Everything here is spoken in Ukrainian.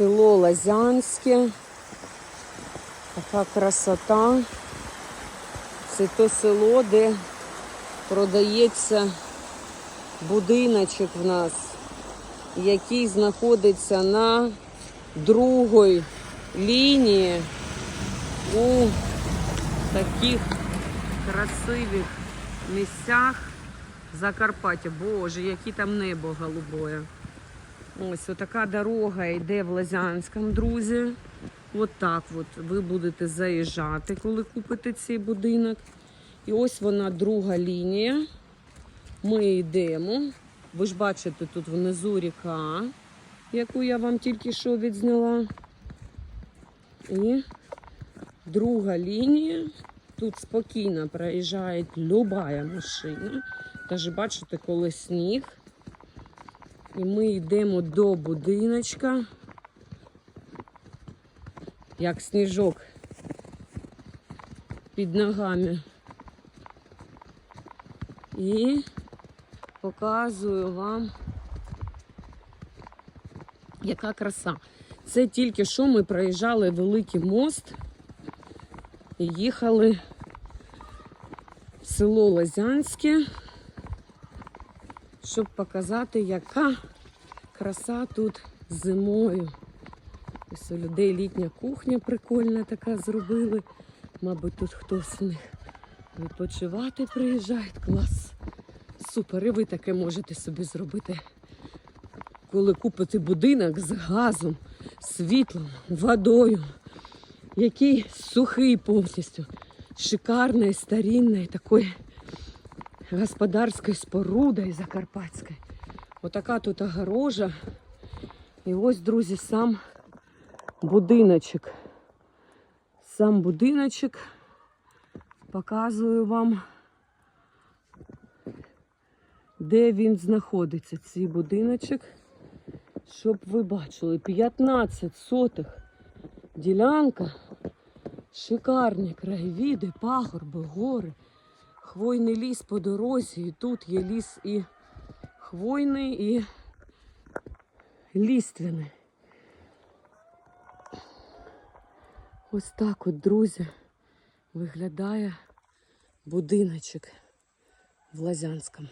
Село Лазянське. Така красота. Це то село, де продається будиночок в нас, який знаходиться на другій лінії у таких красивих місцях Закарпаття. Боже, яке там небо голубое. Ось отака дорога йде в Лазянському, друзі. От так от ви будете заїжджати, коли купите цей будинок. І ось вона друга лінія. Ми йдемо. Ви ж бачите, тут внизу ріка, яку я вам тільки що відзняла. І друга лінія. Тут спокійно проїжджає любая машина. Тож бачите, коли сніг. І ми йдемо до будиночка. Як сніжок під ногами. І показую вам, яка краса. Це тільки що ми проїжджали великий мост і їхали в село Лозянське, щоб показати, яка краса тут зимою. Ось у людей літня кухня прикольна така зробили. Мабуть, тут хтось у них відпочивати приїжджає. Клас. Супер. І ви таке можете собі зробити, коли купите будинок з газом, світлом, водою, який сухий повністю, шикарної, старинної такої господарської споруди закарпатської. Отака тут огорожа. І ось, друзі, сам будиночок. Сам будиночок. Показую вам, де він знаходиться, цей будиночок. Щоб ви бачили, 15 сотих ділянка. Шикарні краєвіди, пагорби, гори, хвойний ліс по дорозі. І тут є ліс і хвойний, і ліственний. Ось так от, друзі, виглядає будиночок в Лазянському.